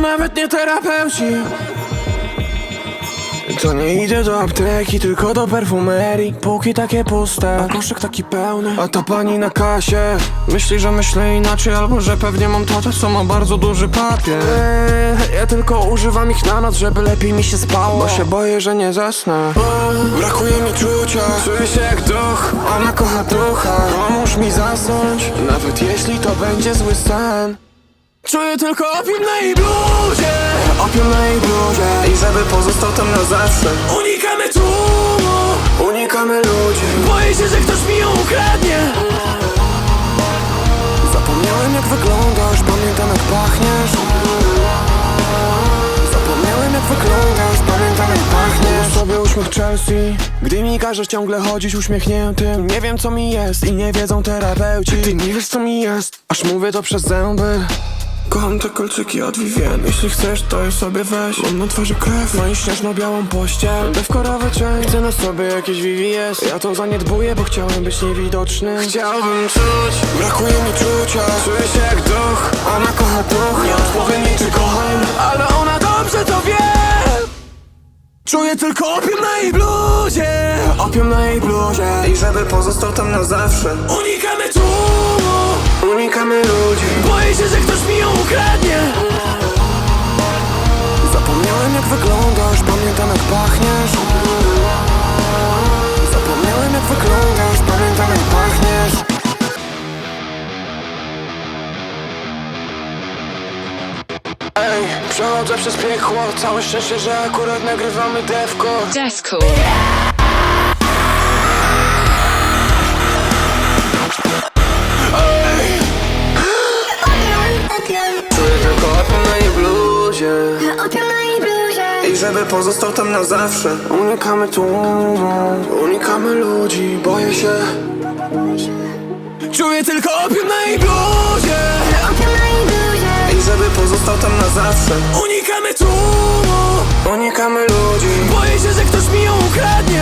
nawet nie terapeuci. To nie idę do apteki, tylko do perfumerii. Półki takie puste, a koszyk taki pełny. A ta pani na kasie. Myśli, że myślę inaczej Albo, że pewnie mam tatę, co ma bardzo duży papier. Eee, Ja tylko używam ich na noc, żeby lepiej mi się spało. Bo się boję, że nie zasnę. O, Brakuje mi czucia. Czuję się jak duch, ona kocha ducha. Pomóż mi zasnąć. Nawet jeśli to będzie zły sen Czuję tylko opium na jej bluzie. Opium na jej bluzie. I żeby pozostał tam na zawsze. Unikamy tłumu. Unikamy ludzi. Boję się, że ktoś mi ją ukradnie. Zapomniałem jak wyglądasz. Pamiętam jak pachniesz. Zapomniałem jak wyglądasz. Pamiętam jak pachniesz. Sobie uśmiech Chelsea. Gdy mi każesz ciągle chodzić uśmiechniętym. Nie wiem co mi jest i nie wiedzą terapeuci. Ty nie wiesz co mi jest. Aż mówię to przez zęby Kocham te kolczyki od Vivien. Jeśli chcesz, to je sobie weź. Mam na twarzy krew, no i śnieżno-białą pościel. Dewkorowy cień, chcę na sobie jakieś VVS Ja to zaniedbuję, bo chciałem być niewidoczny. Chciałbym czuć, brakuje mi czucia. Czuję się jak duch, ona kocha duch. Nie odpowiem jej, czy kocham Ale ona dobrze to wie. Czuję tylko opium na jej bluzie. Opium na jej bluzie. I żeby pozostał tam na zawsze. Unikamy tłumu. Unikamy ludzi. Boję się, że ktoś mi Ej, przechodzę przez piekło. Całe szczęście, że akurat nagrywamy devko. Deathcore. Czuję tylko opium na jej bluzie Opium na jej bluzie? I żeby pozostał tam na zawsze. Unikamy tłumu Unikamy ludzi Boję się. Czuję tylko opium na jej bluzie zawsze. Unikamy tłumu. Unikamy ludzi. Boję się, że ktoś mi ją ukradnie.